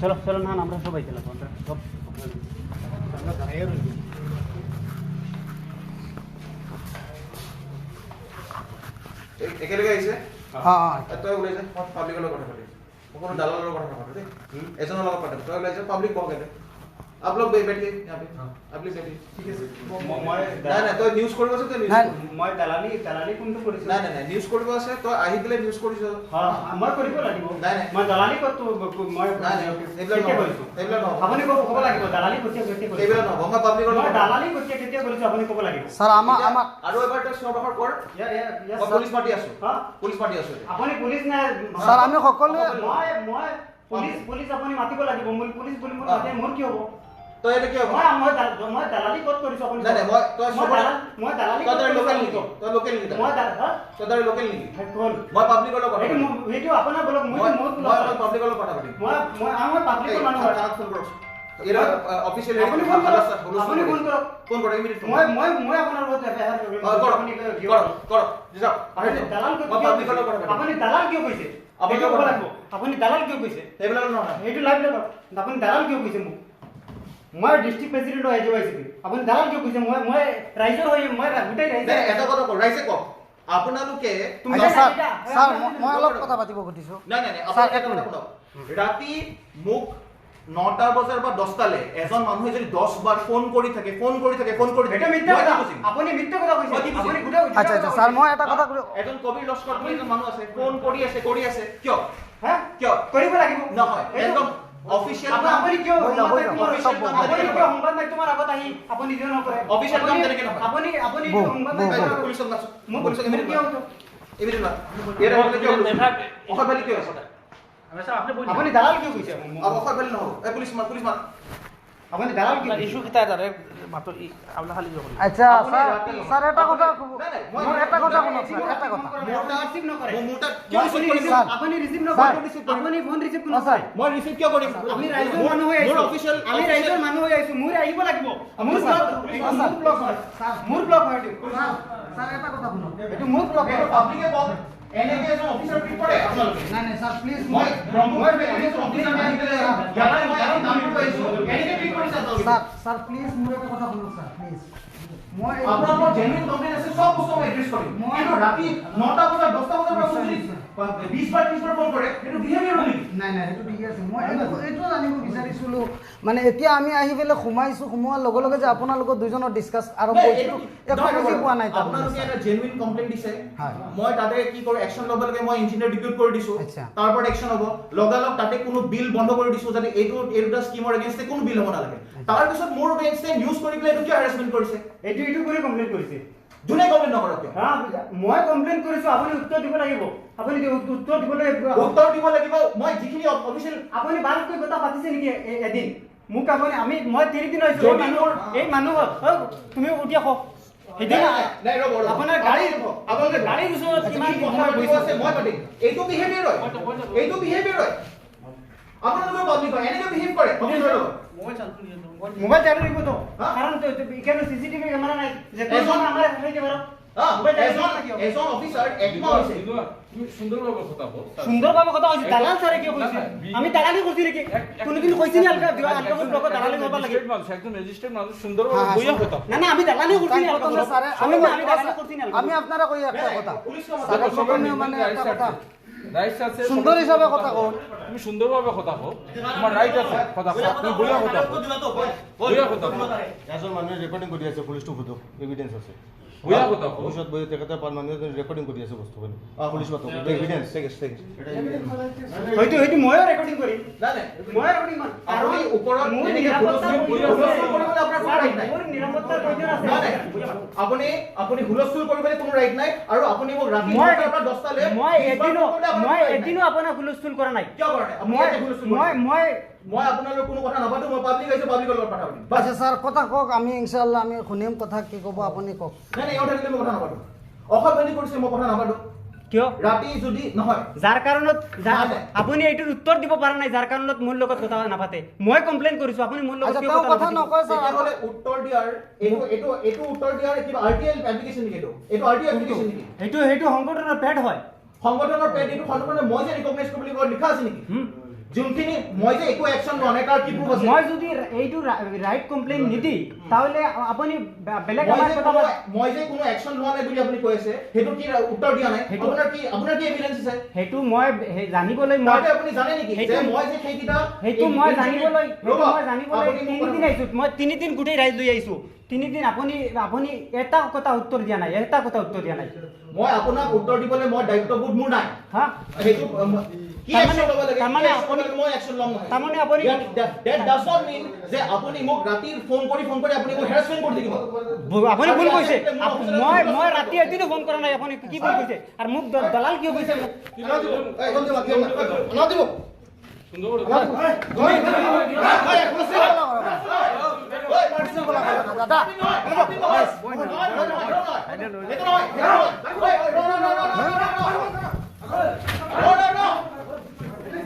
চলো চলো না আমরা সবাই আমরা সব একেলগে আহিছে তই ওলাই যা পাব্লিকৰ লগত কথা পাতি কোনো দালালৰ লগত কথা নাপাতো দেই এজনৰ লগত পাতিম তই ওলাই যা পাব্লিক বহক ইয়াতে आप लोग बै- बैठिए यहाँ पे आप लोग बैठिए ठीक है নাই নাই তই নিউজ কৰিব আছে তই নিউজ নাই। মই দালালি দালালি কোনটো কৰিছো নাই নাই নাই নিউজ কৰিব আছে তই আহি পেলাই নিউজ কৰিছ হ্যাঁ, মই কৰিব লাগিব নাই, নাই। মই দালালি ক'তো মই নাই নাই সেইবিলাক কেতিয়া নহ'ব কৰিছো সেইবিলাক নহ'ব আপুনি ক'ব ক'ব লাগিব দালালি কেতিয়া কেতিয়া কৰিছো সেইবিলাক নহ'ব মই পাব্লিকৰ মই লগত দালালি কেতিয়া কেতিয়া কৰিছো আপুনি ক'ব লাগিব স্যার আমার এতিয়া আমার আৰু এবাৰ তই চিঞৰ বাখৰ কৰ ইয়া- ইয়া- ইয়া, মই স্যাৰ। পুলিচ মাতি আছো হা? পুলিচ মাতি আছো এতিয়া। আপুনি পুলিচ নাই স্যার আমি সকলোৱে মই মই পুলিচ পুলিচ আপুনি মাতিব লাগিব মই পুলিচ বুলি মোৰ অ। মাতে মোৰ কি হ'ব আপুনি দালাল কিয় কৈছে? আপুনি দালাল কিয় কৈছে? আপুনি দালাল কিয় কৈছে মোক? মই ডিষ্ট্ৰিক্ট প্ৰেচিডেণ্ট হয় এজ ৱাই আপুনি দালাল কিয় কৈছে? মই মই ৰাইজৰ হৈ মই গোটেই নাই, ৰাইজৰ এটা কথা কওক ৰাইজে কওক। আপোনালোকে তুমি আচ্ছা মই অলপ কথা পাতিব খুজিছো। নাই নাই আপোনালোকে এটা কথা। শুনক। ৰাতি মোক নটা বজাৰ পৰা দহটালে এজন মানুহে যদি দহ বাৰ ফোন কৰি থাকে ফোন কৰি থাকে ফোন কৰি থাকে? আপুনি মিথ্যা কথা কৈছে। আচ্ছা আচ্ছা স্যার কৈছে। মই এটা কথা এজন কবিৰ লস্কৰ বুলি এজন মানুহ আছে ফোন কৰি আছে কৰি আছে কিয়? হা? কিয়? কৰিব লাগিব। নহয় অফিচিয়েল আপুনি- কিয় সংবাদ মাধ্যমৰ- আগত আহি আপুনি নিজে নকৰে অফিচিয়েল কাম তেনেকে নহয়। আপুনি আপুনি সংবাদ মাধ্যমৰ বৌ। পুলিচক মাছ মোক পুলিচক কিয় ইয়াত আহিলে কিয় ভালি কিয় আছে আপুনি দালাল কিয় কৈছে? অসৎ ভালি নহ'ব এই পুলিচ মাত পুলিচ মাত আচ্ছা স্যার এটা কথা এটা এটা আপুনি? আপুনি। ফোন ৰিচিভ অ, স্যাৰ। মই ৰিচিভ কিয় কৰিম? আমি ৰাইজৰ মানুহ হৈ মোৰ অফিচিয়েল আমি ৰাইজৰ মানুহ হৈ আহিছো মোৰ আহিব লাগিব। মোৰ। ব্লক মোৰ ব্লক হয়। মোৰ ব্লক হয় স্যার এটা কথা শুনক। এইটো মোৰ ব্লক হয়। পাব্লিকে এজন অফিচাৰ ট্ৰিট কৰে আপোনালোকে নাই নাই স্যার প্লিজ মই ব্ৰহ্মপুত্ৰ এজন অফিচাৰ আহি পেলাই ইয়াতে মই আহি নামিব আহিছো এনেকে ট্ৰিট কৰিছে আপোনালোকে স্যার স্যার প্লিজ মোৰ এটা কথা শুনক স্যার প্লিজ মই এই- আপোনালোকৰ জেনুইন কমপ্লেইন আছে সব বস্তু মই এড্ৰেছ কৰিম। মই- কিন্তু ৰাতি নটা বজাত দহটা বজাৰ পৰা আপুনি যদি বিশ বাৰ ত্ৰিশ বাৰ ফোন কৰে সেইটো বিহেভিয়াৰ নেকি? নাই নাই সেইটো ঠিকে আছে। মই এইটো এইটো জানিব বিচাৰিছিলোঁ। মানে এতিয়া আমি আহি পেলাই সোমাইছোঁ সোমোৱাৰ লগে লগে যে আপোনালোকৰ দুজনৰ ডিছকাছ আৰম্ভ নাই, হৈছে এইটো- একো নহয়, বুজি পোৱা নাই তাৰমানে। আপোনালোকে স্যাৰ। এটা জেনুইন কমপ্লেইন দিছে। হয়। মই তাতে কি কৰোঁ একশ্যন ল'ব লাগে মই ইঞ্জিনিয়াৰ ডিপিউট কৰি দিছোঁ। আচ্ছা। তাৰ পৰা একশ্যন হ'ব। লগালগ তাতে কোনো বিল বন্ধ কৰি দিছোঁ যাতে এইটো এই দুটা স্কিমৰ এগেইনষ্টে কোনো বিল হ'ব নালাগে। তাৰপিছত মোৰ এগেইনষ্টে নিউজ কৰি পেলাই এইটো কিয় হেৰাচমেণ্ট কৰিছে? এইটো এইটো কৰি কমপ্লেইন কৰিছে। যোনে কমপ্লেইন নকৰক হা মই কমপ্লেইন কৰিছো আপুনি উত্তৰ দিব লাগিব। আপুনি উত্তৰ দিবলৈ উত্তৰ দিব লাগিব মই যিখিনি অফিচিয়েল আপুনি ভালকৈ কথা পাতিছে নেকি এদিন? মোক আপুনি আমি মই তিনিদিন হৈছো যদি এই মানুহ মোৰ- এই মানুহ তুমি উঠি আহক। সেইদিনা নাই, নাই, ৰ'ব, ৰ'ব। আপোনাৰ গাড়ী আপোনালোকে গাড়ীৰ ওচৰত আচ্ছা, কিমান কি কথা সময় পাতিব বহিছে? আছে মই পাতিম। এইটো বিহেভিয়াৰ হয়। এইটো বিহেভিয়াৰ হয়। আপোনালোকে পাব্লিক হয় এনেকে বিহেভ কৰে অফিচাৰৰ লগত মোবাইল চালু দিব তো হা? কারণ তো তো এখানে সিসিটিভি ক্যামেরা নাই যে কোন আমরা হইতে পারো। তুমি কথা আমি দালালি করছি নাকি? কোনদিন কইছি নি আলকা দিবা আলকা ব্লক দালালি করবা লাগে। একজন রেজিস্টার্ড মানুষ সুন্দরভাবে হ্যাঁ, হ্যাঁ, বইয়া সুন্দর। না না আমি দালালি করছি নি আলকা প্রথমে আমি আমি আমি দালালি করছি নি আমি আপনারা কই একটা কথা? পুলিশ। স্যারে প্রথমে মানে একটা কথা। রাইট আছে সুন্দর হিসাবে কথা কও। তুমি সুন্দরভাবে খটাব তোমার রাইট আছে কথা খটাব তুমি বইয়া বলিয়া কথা খটাব এজন মানুহে ৰেকৰ্ডিং কৰি আছে পুলিচটো সোধক এভিডেন্স আছে। মানুহে ৰেকৰ্ডিং কৰি আছে ঠিক ঠিক হয়তো হয়তো ময়ো রেকর্ডিং করি। আপুনি ওপৰত এনেকে হুলস্থুল প্ৰয়োজন আছে। হুলস্থুল কৰিবলৈ আপোনাৰ কোনো right নাই। মোৰ নিৰাপত্তাৰ প্ৰয়োজন আছে? নাই, নাই। আপুনি আপুনি হুলস্থুল কৰিবলৈ কোনো ৰাইট নাই। আৰু আপুনি মোক ৰাতি মই এদিনো মই এদিনো আপোনাক হুলস্থুল কৰা নাই। কিয় কৰা নাই? মই হুলস্থুল মই মই মই আপোনালোকৰ কোনো কথা নাপাতো মই পাব্লিক আহিছে পাব্লিকৰ লগত কথা পাতিম। বাছ আচ্ছা স্যার কথা কওক আমি ইনশাআল্লাহ আমি শুনিম কথা কি ক'ব আপুনি কওক। নাই নাই মই কথা নাপাতো। অসভ্যালি কৰিছে মই কথা নাপাতো। কিয়? ৰাতি যদি নহয়। যাৰ কাৰণত। আপুনি এইটোৰ উত্তৰ দিব পৰা নাই যাৰ কাৰণত মোৰ লগত কথা নাপাতে। মই কমপ্লেইন কৰিছো আপুনি মোৰ লগত আচ্ছা কিয় কথা নকয় উত্তৰ দিয়াৰ এইটো এইটো এইটো উত্তৰ দিয়াৰ কিবা আৰ টি এল এপ্লিকেশ্যন নেকি এইটো? এইটো আৰ টি এল এপ্লিকেশ্যন নেকি? সেইটো সেইটো সংগঠনৰ পেট হয়। সংগঠনৰ পেডিটো সংগঠনে মই যে ৰিকগনাইজ কৰিব লাগিব লিখা আছে নেকি? যোনখিনি মই যে একো একশ্যন লোৱা নাই তাৰ কি proof আছে? মই যদি এইটো ৰাইট কমপ্লেইন নিদি তাহলে আপুনি বেলেগ মই যে কথা কোনো- মই যে কোনো একশ্যন লোৱা নাই বুলি আপুনি কৈ আছে সেইটো কি উত্তৰ দিয়া নাই? আপোনাৰ কি আপোনাৰ কি এভিডেন্স আছে? সেইটো মই জানিবলৈ মই আপুনি জানে নেকি? যে মই যে সেইকেইটা সেইটো মই জানিবলৈ মই জানিবলৈ তিনিদিন আহিছো। মই তিনিদিন গোটেই ৰাইজ লৈ আহিছো। তিনিদিন আপুনি আপুনি এটা কথা উত্তৰ দিয়া নাই এটা কথা উত্তৰ দিয়া নাই মই আপোনাক উত্তৰ দিবলৈ মই দায়িত্ববোধ মোৰ নাই হা সেইটো কি তাৰমানে- আপুনি- মই ল'ম নহয় তাৰমানে আপুনি- যে আপুনি মোক ৰাতি ফোন কৰি ফোন কৰি আপুনি মোক harassment কৰি থাকিব ভু- আপুনি ভুল কৈছে মই মই ৰাতি এদিনো ফোন কৰা নাই আপুনি কি ভুল কৈছে আৰু মোক দলাল কিয় কৈছে মোক দাদা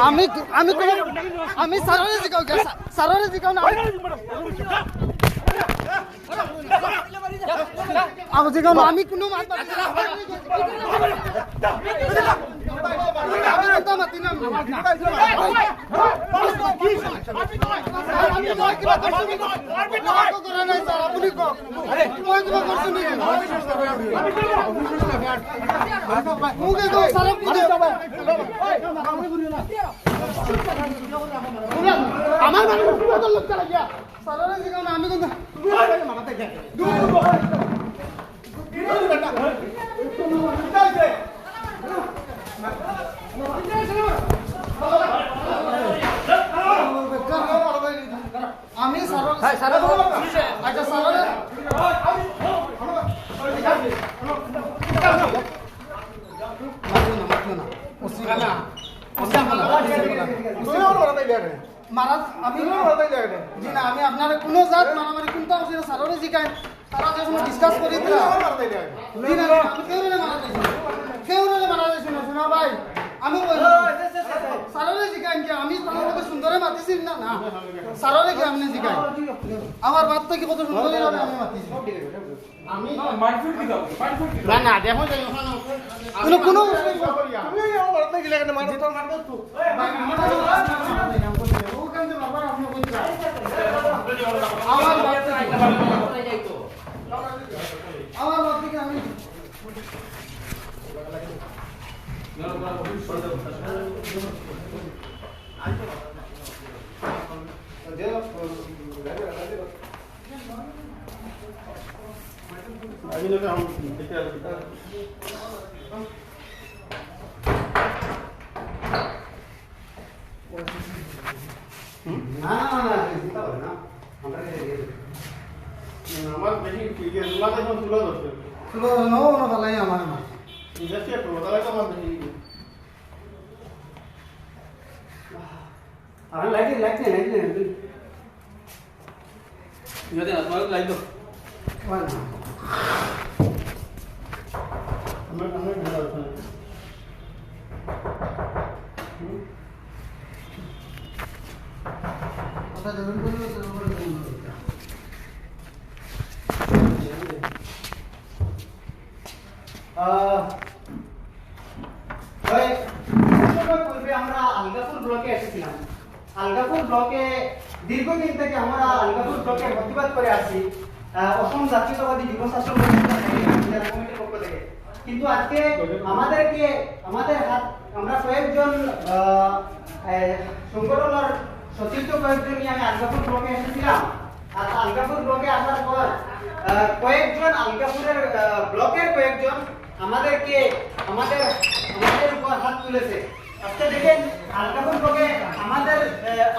আমি আমি কোনো আমি ছাৰৰে জিকাও কে ছাৰৰে জিকাও না আমি জিকাও না আমি কোনো আমার মানে লোক চলে গিয়া সারারে জিগাও না আমি কোন আমি সারো সারো আচ্ছা মারাজ আমি জি না আমি আপনার কোনো জাত মারামারি কোনটা হচ্ছে সাররে জিকাই সারা যে সময় ডিসকাস করি দিলা জি না আমি কেউ রে মারা যাইছি মারা না শোনা ভাই আমি সাররে জিকাই কি আমি তোমার লোকে সুন্দরে মাতিছি না না সাররে কি আমি জিকাই আমার বাত থেকে কত সুন্দর হবে আমি মাতিছি মারপিট কি দাও মারপিট কি না না দেখো কোনো কোনো আমার বাত থেকে আমার বাত থেকে আমি না না না চিন্তা করে না আমরা আমার বেশি তোমাকে এখন তুলে ধরছে নো নো নো ভালাই আমার মা ইন্ডাস্ট্রি একটু তাহলে তো আমার বেশি আর লাইট লাইট লাইট লাইট ইহঁতে তোমালোক লাইক দিয়ক আমার আমার ভালো আছে কথা জরুরি পূর্বে আমরা আলগাপুর ব্লকে এসেছিলাম। আলগাপুর ব্লকে দীর্ঘদিন থেকে আমরা আলগাপুর ব্লকে প্রতিবাদ করে আসছি অসম জাতীয়তাবাদী যুব কিন্তু আজকে আমাদেরকে, আমাদের আমরা কয়েকজন সংগঠনের সতীর্থ কয়েকজন নিয়ে আমি আলগাপুর ব্লকে এসেছিলাম। আলগাপুর ব্লকে আসার পর কয়েকজন আলগাপুরের ব্লকের কয়েকজন আমাদেরকে, আমাদের আমাদের উপর হাত তুলেছে আজকে দেখেন আলগাপুর ব্লকে আমাদের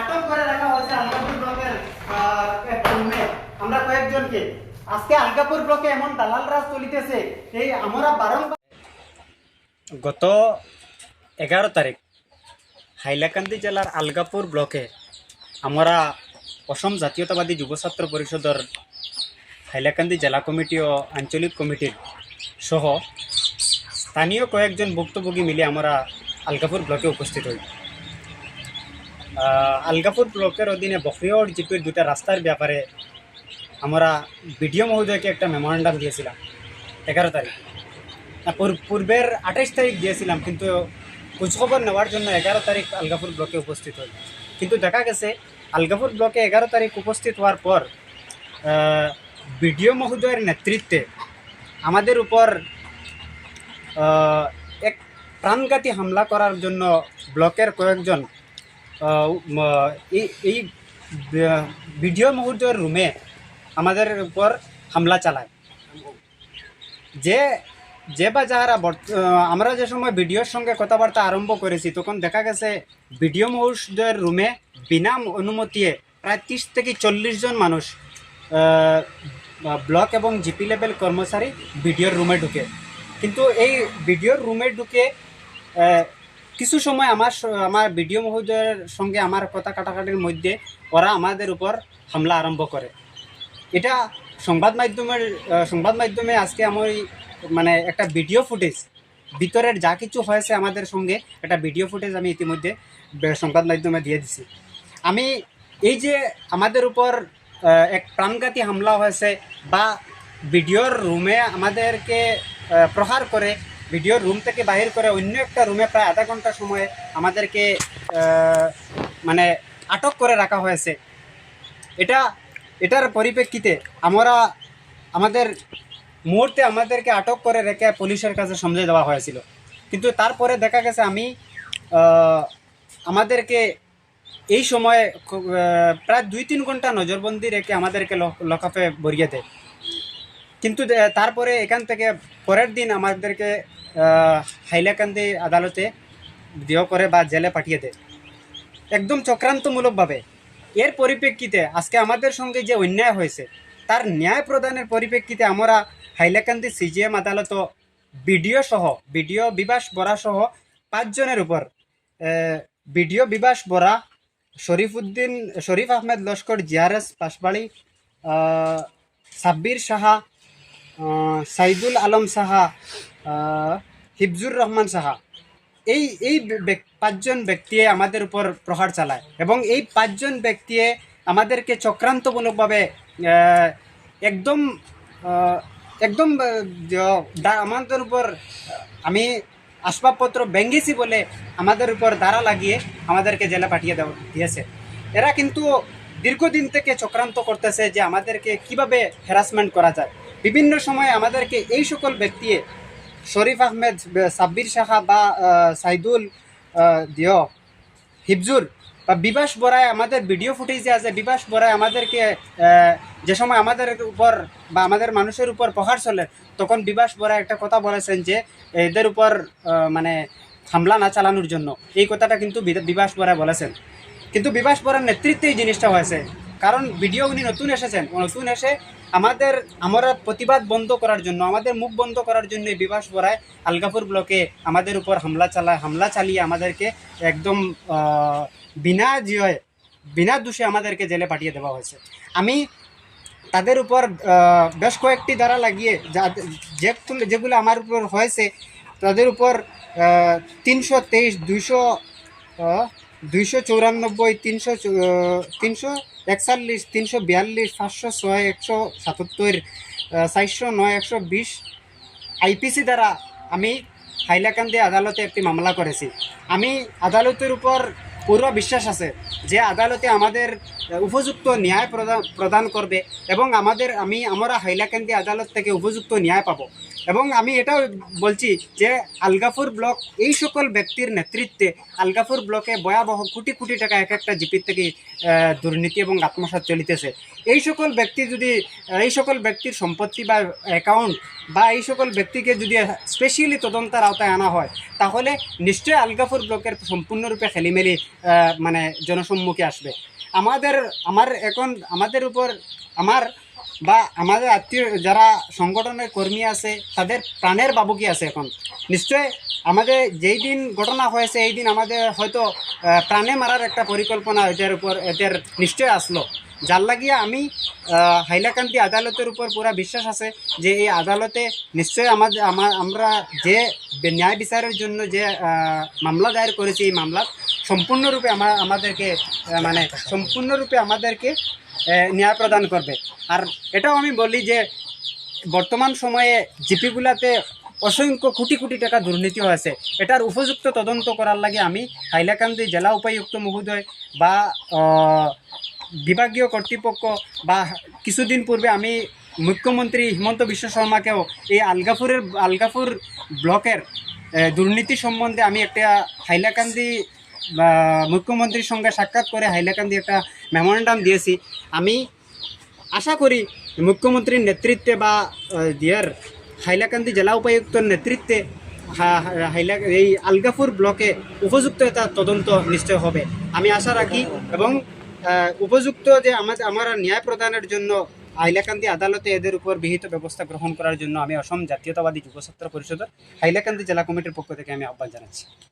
আটক করে রাখা হয়েছে আলগাপুর ব্লকের। আমরা কয়েকজনকে আজকে আলগাপুর ব্লকে এমন দালাল রাজ চলিতেছে, এই আমরা বারংবার গত এগারো তারিখ হাইলাকান্দি জেলার আলগাপুর ব্লকে আমরা অসম জাতীয়তাবাদী যুব ছাত্র পরিষদর হাইলাকান্দি জেলা কমিটি ও আঞ্চলিক কমিটির সহ স্থানীয় কয়েকজন ভুক্তভোগী মিলে আমরা আলগাপুর ব্লকে উপস্থিত হই। আলগাপুর ব্লকের অধীনে বকরিয়র জিপির দুটা রাস্তার ব্যাপারে আমরা বিডিও মহোদয়কে একটা মেমোরান্ডাম দিয়েছিলাম, এগারো তারিখ। পূর্বের আঠাইশ তারিখ দিয়েছিলাম, কিন্তু খোঁজখবর নেওয়ার জন্য এগারো তারিখ আলগাপুর ব্লকে উপস্থিত হই। কিন্তু দেখা গেছে আলগাপুর ব্লকে এগারো তারিখ উপস্থিত হওয়ার পর বিডিও মহোদয়ের নেতৃত্বে আমাদের উপর এক প্রাণঘাতী হামলা করার জন্য ব্লকের কয়েকজন এই ভিডিও মহোদয়ের রুমে আমাদের উপর হামলা চালায়। যে যে বা যাহারা আমরা যে সময় ভিডিওর সঙ্গে কথাবার্তা আরম্ভ করেছি, তখন দেখা গেছে ভিডিও মহোদয়ের রুমে বিনা অনুমতিয়ে প্রায় তিরিশ থেকে চল্লিশ জন মানুষ ব্লক এবং জিপি লেভেল কর্মচারী ভিডিওর রুমে ঢুকে। কিন্তু এই ভিডিওর রুমে ঢুকে কিছু সময় আমার আমার ভিডিও মহোদয়ের সঙ্গে আমার কথা কাটাকাটির মধ্যে ওরা আমাদের উপর হামলা আরম্ভ করে। এটা সংবাদ মাধ্যমের সংবাদ মাধ্যমে আজকে আমি মানে একটা ভিডিও ফুটেজ, ভিতরের যা কিছু হয়েছে আমাদের সঙ্গে, একটা ভিডিও ফুটেজ আমি ইতিমধ্যে সংবাদ মাধ্যমে দিয়ে দিছি। আমি এই যে আমাদের উপর এক প্রাণঘাতী হামলা হয়েছে বা ভিডিওর রুমে আমাদেরকে প্রহার করে ভিডিওর রুম থেকে বাহির করে অন্য একটা রুমে প্রায় আধা ঘণ্টা সময় আমাদেরকে মানে আটক করে রাখা হয়েছে। এটা, এটার পরিপ্রেক্ষিতে আমরা আমাদের মুহূর্তে আমাদেরকে আটক করে রেখে পুলিশের কাছে সমঝে দেওয়া হয়েছিল। কিন্তু তারপরে দেখা গেছে আমি আমাদেরকে এই সময়ে প্রায় দুই তিন ঘণ্টা নজরবন্দি রেখে আমাদেরকে লকআপে ভরিয়ে দেয়। কিন্তু তারপরে এখান থেকে পরের দিন আমাদেরকে হাইলাকান্দি আদালতে দেহ করে বা জেলে পাঠিয়ে দেয়। একদম চক্রান্তমূলকভাবে। এর পরিপ্রেক্ষিতে আজকে আমাদের সঙ্গে যে অন্যায় হয়েছে, তার ন্যায় প্রদানের পরিপ্রেক্ষিতে আমরা হাইলাকান্দি সিজিএম আদালত, বিডিও সহ, বিডিও বিবাস বরা সহ পাঁচজনের উপর বিডিও বিবাস বরা, শরীফ উদ্দিন, শরীফ আহমেদ লস্কর, জিআরএস পাশবাড়ি সাব্বির সাহা সাইদুল আলম সাহা হিফজুর রহমান সাহা। এই এই পাঁচজন ব্যক্তিয়ে আমাদের উপর প্রহার চালায় এবং এই পাঁচজন ব্যক্তিয়ে আমাদেরকে চক্রান্তমূলকভাবে একদম একদম আমাদের উপর, আমি আসবাবপত্র ভেঙ্গেছি বলে আমাদের উপর দাঁড়া লাগিয়ে আমাদেরকে জেলে পাঠিয়ে দেওয়া, দিয়েছে। এরা কিন্তু দীর্ঘদিন থেকে চক্রান্ত করতেছে যে আমাদেরকে কীভাবে হ্যারাসমেন্ট করা যায়। বিভিন্ন সময়ে আমাদেরকে এই সকল ব্যক্তি শরীফ আহমেদ সাব্বির সাহা বা সাইদুল দিও হিফজুর বা বিবাস বরায় আমাদের ভিডিও ফুটেজে আছে। বিবাস বরায় আমাদেরকে যে সময় আমাদের উপর বা আমাদের মানুষের উপর প্রহার চলে, তখন বিবাস বরায় একটা কথা বলেছেন যে, এদের উপর মানে হামলা না চালানোর জন্য। এই কথাটা কিন্তু বিবাস বরায় বলেছেন। কিন্তু বিবাস বরার নেতৃত্বে এই জিনিসটা হয়েছে। কারণ ভিডিও উনি নতুন এসেছেন। নতুন এসে আমাদের, আমরা প্রতিবাদ বন্ধ করার জন্য, আমাদের মুখ বন্ধ করার জন্য বিবাস বরায় আলগাপুর ব্লকে আমাদের উপর হামলা চালায়, হামলা চালিয়ে আমাদেরকে একদম বিনা জিয়ে, বিনা দোষে আমাদেরকে জেলে পাঠিয়ে দেওয়া হয়েছে। আমি তাদের উপর বেশ কয়েকটি দ্বারা লাগিয়ে যেগুলো আমার উপর হয়েছে, তাদের উপর তিনশো তেইশ, দুইশো দুইশো চৌরানব্বই, তিনশো তিনশো একচল্লিশ, তিনশো বিয়াল্লিশ, পাঁচশো ছয়, একশো সাতাত্তর চারশো নয়, একশো বিশ। আইপিসি দ্বারা আমি হাইলাকান্দি আদালতে একটি মামলা করেছি। আমি আদালতের উপর পুরো বিশ্বাস আছে যে আদালতে আমাদের উপযুক্ত ন্যায় প্রদান প্রদান করবে এবং আমাদের, আমি আমরা হাইলাকান্দি আদালত থেকে উপযুক্ত ন্যায় পাবো। এবং আমি এটাও বলছি যে আলগাপুর ব্লক, এই সকল ব্যক্তির নেতৃত্বে আলগাপুর ব্লকে ভয়াবহ কোটি কোটি টাকা এক একটা জিপির থেকে দুর্নীতি এবং আত্মসাৎ চলিতেছে। এই সকল ব্যক্তি যদি, এই সকল ব্যক্তির সম্পত্তি বা অ্যাকাউন্ট বা এই সকল ব্যক্তিকে যদি স্পেশালি তদন্তের আওতায় আনা হয়, তাহলে নিশ্চয়ই আলগাপুর ব্লকের সম্পূর্ণরূপে খেলিমেলি মানে জনসম্মুখে আসবে। আমাদের আমার এখন, আমাদের উপর, আমার বা আমাদের আত্মীয়, যারা সংগঠনের কর্মী আছে, তাদের প্রাণের বাবুকি আছে এখন। নিশ্চয় আমাদের যেই দিন ঘটনা হয়েছে, এই দিন আমাদের হয়তো প্রাণে মারার একটা পরিকল্পনা এটার উপর এটার নিশ্চয় আসলো। যার লাগিয়ে আমি হাইলাকান্দি আদালতের উপর পুরা বিশ্বাস আছে যে এই আদালতে নিশ্চয় আমাদের আমরা যে ন্যায় বিচারের জন্য যে মামলা দায়ের করেছি এই মামলা সম্পূর্ণরূপে আমার আমাদেরকে মানে সম্পূর্ণরূপে আমাদেরকে ন্যায় প্রদান করবে। আর এটাও আমি বলি যে, বর্তমান সময়ে জিপিগুলাতে অসংখ্য কোটি কোটি টাকা দুর্নীতি হয়েছে। এটার উপযুক্ত তদন্ত করার লাগে আমি হাইলাকান্দি জেলা উপায়ুক্ত মহোদয় বা বিভাগীয় কর্তৃপক্ষ বা কিছুদিন পূর্বে আমি মুখ্যমন্ত্রী হিমন্ত বিশ্ব শর্মাকেও এই আলগাপুরের আলগাপুর ব্লকের দুর্নীতি সম্বন্ধে আমি একটা হাইলাকান্দি মুখ্যমন্ত্রীর সঙ্গে সাক্ষাৎ করে হাইলাকান্দি একটা মেমোরেন্ডাম দিয়েছি। আমি আশা করি মুখ্যমন্ত্রীর নেতৃত্বে বা দিয়ার হাইলাকান্দি জেলা উপায়ুক্তর নেতৃত্বে হাইলা, এই আলগাপুর ব্লকে উপযুক্ত একটা তদন্ত নিশ্চয় হবে। আমি আশা রাখি এবং উপযুক্ত যে আমাদের, আমরা ন্যায় প্রদানের জন্য হাইলাকান্দি আদালতে এদের উপর বিহিত ব্যবস্থা গ্রহণ করার জন্য আমি অসম জাতীয়তাবাদী যুব ছাত্র পরিষদের হাইলাকান্দি জেলা কমিটির পক্ষ থেকে আমি আহ্বান জানাচ্ছি।